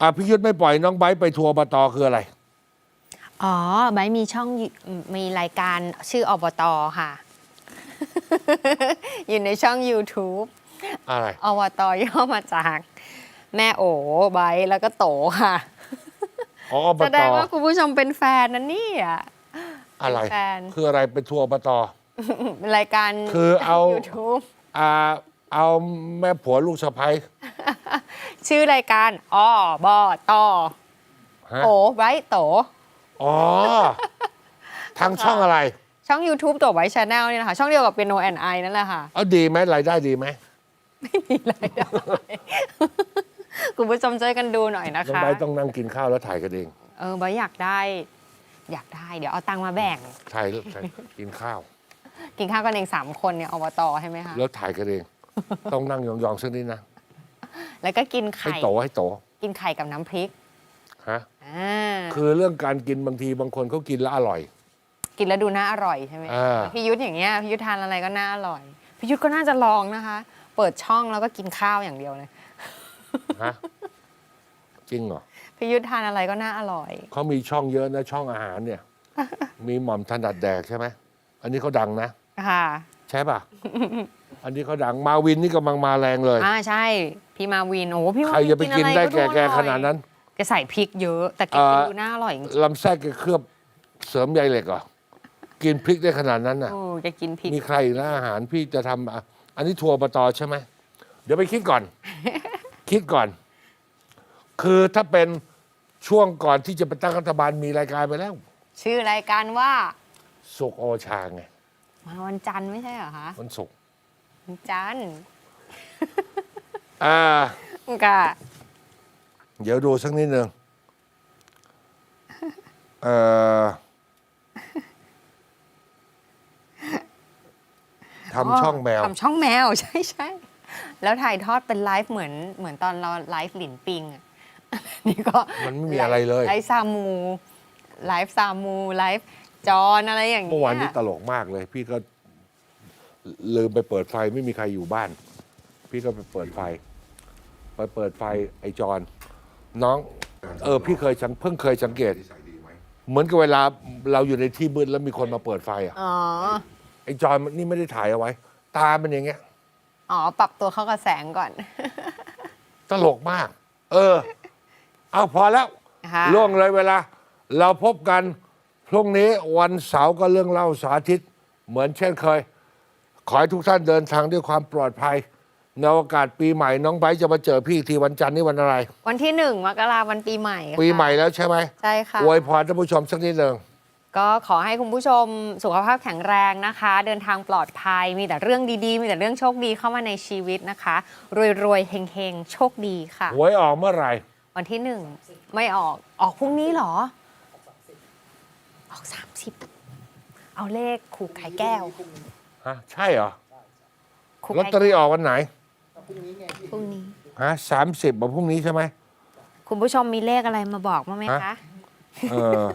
อะพี่ยุทธไม่ปล่อยน้องไบร์ทไปทัวร์อบตคืออะไร อ๋อไบร์ทมีช่องอยู่มีรายการชื่ออบตค่ะ อยู่ในช่อง YouTube อะไรอบตย่อมาจาก แม่โอไบร์ทแล้วก็โตค่ะ อ๋ออบแสตดงว่าคุณผู้ชมเป็นแฟนนั่นนี่อะอะไรเป็นแฟน คืออะไรไปทัวร์อบต รายการคือเอา ยูทูบ อ่าเอาแม่ผัวลูกสะใภ้ ชื่อรายการอบตฮะโอไบร์ทโต อ๋อ ทางช่องอะไร ช่อง YouTube ตัวไว้ชาแนลนี่นะคะ ช่องเดียวกับ Piano and I นั่นแหละค่ะ เอาดีไหมรายได้ดีไหมมีรายได้ คุณผู้ชมช่วยกันดูหน่อยนะน้องคะไบร์ทต้องนั่งกินข้าวแล้วถ่ายกันเองเออไบร์ทอยากได้ อยากได้ เดี๋ยวเอาตังค์มาแบ่ง ถ่ายแล้วถ่ายกินข้าว กินข้าวกันเองสามคนเนี่ยอบตใช่ไหมคะ แล้วถ่ายกันเอง ต้องนั่งยองๆสักนิดนะ แล้วก็กินให้ไข่ โตให้โตกินไข่กับน้ำพริกฮะอ่าคือเรื่องการกินบางทีบางคนเขากินแล้วอร่อย กินแล้วดูน่าอร่อยใช่ไหมอ่า พี่ยุทธอย่างเงี้ยพี่ยุทธทานอะไรก็น่าอร่อยพี่ยุทธก็น่าจะลองนะคะ เปิดช่องแล้วก็กินข้าวอย่างเดียวเลยฮะจริงเหรอพี่ยุทธทานอะไรก็น่าอร่อย เขามีช่องเยอะนะช่องอาหารเนี่ย มีหม่อมถนัดแดกใช่ไหมอันนี้เขาดังนะ ค่ะใช่ป่ะ อันนี้เขาดังมาวินนี่กำลังมาแรงเลย อ่าใช่ พี่มาวินโอ้โหพี่มาใครวินจะไปกินได้อะแก่ร่แก่อยขนาดนั้นแกใส่พริกเยอะ แต่แกเอ่อกินดูน่าอร่อยจริงลำไส้แกเคลือบเสริมใยเหล็กเหรอกินพริกได้ขนาดนั้นๆน่ะ โอ้แกกินพริก มีใครอีกนะอาหารพี่จะทำอะอันนี้ทัวร์ปตใช่ไหม เดี๋ยวไปคิดก่อน คิดก่อน คือถ้าเป็นช่วงก่อนที่จะไปตั้งรัฐบาลมีรายการไปแล้ว ชื่อรายการว่า สุกโอชาไงมาวันจันทร์ไม่ใช่เหรอคะวันศุกร์วันจันทร์ อ่าก็เดี๋ยวดูสักนิดหนึ่งเอ่อทำช่องแมว ทำช่องแมว ใช่ใช่แล้วถ่ายทอดเป็นไลฟ์เหมือนเหมือนตอนเราไลฟ์หลินปิงอะนี่ก็มันไม่มีอะไรเลย ไลฟ์ซามู ไลฟ์ซามูไลฟ์จอนอะไรอย่างเงี้ยเมื่อวานนี้ตลกมากเลย พี่ก็ลืมไปเปิดไฟไม่มีใครอยู่บ้าน พี่ก็ไปเปิดไฟ ไปเปิดไฟไอจอนน้อง เออ พี่เคยสังเพิ่งเคยสังเกต เหมือนกับเวลาเราอยู่ในที่มืดแล้วมีคนมาเปิดไฟอะอ๋อ ไอจอนมันนี่ไม่ได้ถ่ายเอาไว้ ตามันอย่างเงี้ย อ๋อ ปรับตัวเข้ากับแสงก่อน ตลกมาก เออ เอาพอแล้วค่ะ ล่วงเลยเวลา เราพบกัน พรุ่งนี้วันเสาร์ก็เรื่องเล่าสาธิต เหมือนเช่นเคย ขอให้ทุกท่านเดินทางด้วยความปลอดภัย ในโอกาสปีใหม่น้องไบร์ทจะมาเจอพี่อีกทีวันจันทร์นี่วันอะไร วันที่หนึ่งมกราวันปีใหม่ค่ะปีใหม่แล้วใช่ไหมใช่ค่ะ อวยพรท่านผู้ชมสักนิดหนึ่ง ก็ขอให้คุณผู้ชมสุขภาพแข็งแรงนะคะ เดินทางปลอดภัย มีแต่เรื่องดีๆ มีแต่เรื่องโชคดีเข้ามาในชีวิตนะคะ รวยๆเฮงๆ โชคดีค่ะ หวยออกเมื่อไหร่ วันที่หนึ่งไม่ออกออกพรุ่งนี้เหรอ ออกสามสิบเอาเลขขู่ไข่แก้วฮะ ใช่เหรอขู่ลอตไข่เตอรี่ออกวันไหน พรุ่งนี้ ฮะสามสิบวันพรุ่งนี้ใช่ไหม คุณผู้ชมมีเลขอะไรมาบอกมั้างไหมฮะ คะ เออ